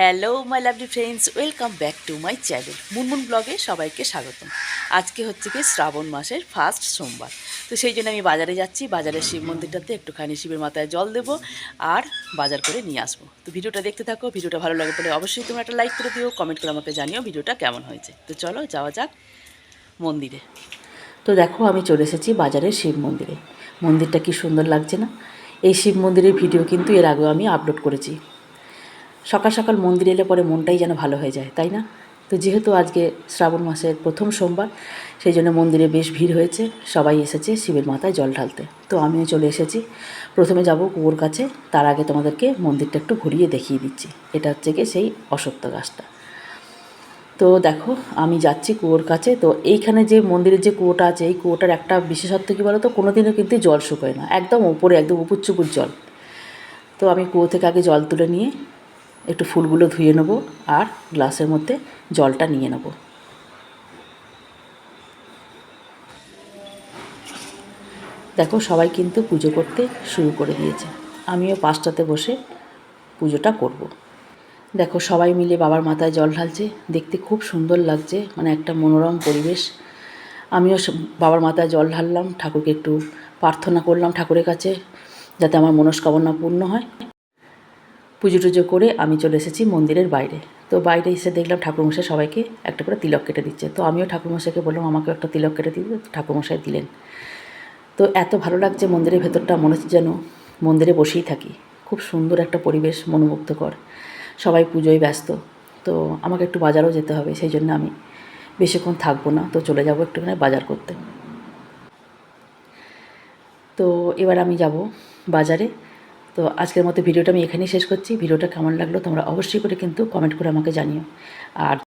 Hello my lovely friends welcome back to my channel Munmun ব্লগে সবাইকে স্বাগতম। আজকে হচ্ছে কি শ্রাবণ মাসের ফার্স্ট সোমবার। তো সেই জন্য আমি বাজারে যাচ্ছি। বাজারের শিব মন্দিরটাতে একটুখানি শিবের মাথায় জল দেবো আর বাজার করে নিয়ে আসব। তো ভিডিওটা দেখতে থাকো। ভিডিওটা ভালো লাগে বলে অবশ্যই তোমরা একটা লাইক করে দিও কমেন্ট করে আমাকে জানিও ভিডিওটা কেমন হয়েছে। তো চলো যাওয়া যাক মন্দিরে। তো দেখো, আমি চলে এসেছি বাজারের শিব মন্দিরে। মন্দিরটা কি সুন্দর লাগছে না? এই শিব মন্দিরের ভিডিও কিন্তু এর আগেও আমি আপলোড করেছি। সকাল সকাল মন্দিরে এলে পরে মনটাই যেন ভালো হয়ে যায়, তাই না? তো যেহেতু আজকে শ্রাবণ মাসের প্রথম সোমবার, সেই জন্য মন্দিরে বেশ ভিড় হয়েছে, সবাই এসেছে শিবের মাথায় জল ঢালতে। তো আমিও চলে এসেছি, প্রথমে যাব কুয়োর কাছে, তার আগে তোমাদেরকে মন্দিরটা একটু ঘুরিয়ে দেখিয়ে দিচ্ছি, এটা হচ্ছে গিয়ে সেই অসত্য গাছটা। তো দেখো, আমি যাচ্ছি কুয়োর কাছে, তো এইখানে যে মন্দিরের যে কুয়োটা আছে, এই কুয়োটার একটা বিশেষত্ব কী বলো তো কোনো দিনও কিন্তু জল শুকোয় না, একদম ওপরে একদম উপুর জল। তো আমি কুয়ো থেকে আগে জল তুলে নিয়ে একটু ফুলগুলো ধুয়ে নেব আর গ্লাসের মধ্যে জলটা নিয়ে নেব। দেখো সবাই কিন্তু পুজো করতে শুরু করে দিয়েছে। আমিও পাঁচটাতে বসে পুজোটা করব। দেখো সবাই মিলে বাবার মাথায় জল ঢালছে, দেখতে খুব সুন্দর লাগছে মানে একটা মনোরম পরিবেশ। আমিও বাবার মাথায় জল ঢাললাম, ঠাকুরকে একটু প্রার্থনা করলাম ঠাকুরের কাছে, যাতে আমার মনস্কামনা পূর্ণ হয়। পুজো টুজো করে আমি চলে এসেছি মন্দিরের বাইরে। তো বাইরে এসে দেখলাম ঠাকুরমশাই সবাইকে একটা করে তিলক কেটে দিচ্ছে। তো আমিও ঠাকুরমশাইকে বললাম, আমাকেও একটা তিলক কেটে দিতে ঠাকুরমশাই দিলেন। তো এত ভালো লাগছে মন্দিরের ভেতরটা, মনে হচ্ছে যেন মন্দিরে বসেই থাকি। খুব সুন্দর একটা পরিবেশ, মনোমুগ্ধকর। সবাই পুজোয় ব্যস্ত। তো আমাকে একটু বাজারও যেতে হবে, সেই জন্য আমি বেশিক্ষণ থাকব না। তো চলে যাব একটুখানি বাজার করতে। তো এবার আমি যাব বাজারে। তো আজকের মতো ভিডিওটা আমি এখানেই শেষ করছি। ভিডিওটা কেমন লাগল তোমরা অবশ্যই করে কিন্তু কমেন্ট করে আমাকে জানিও। আর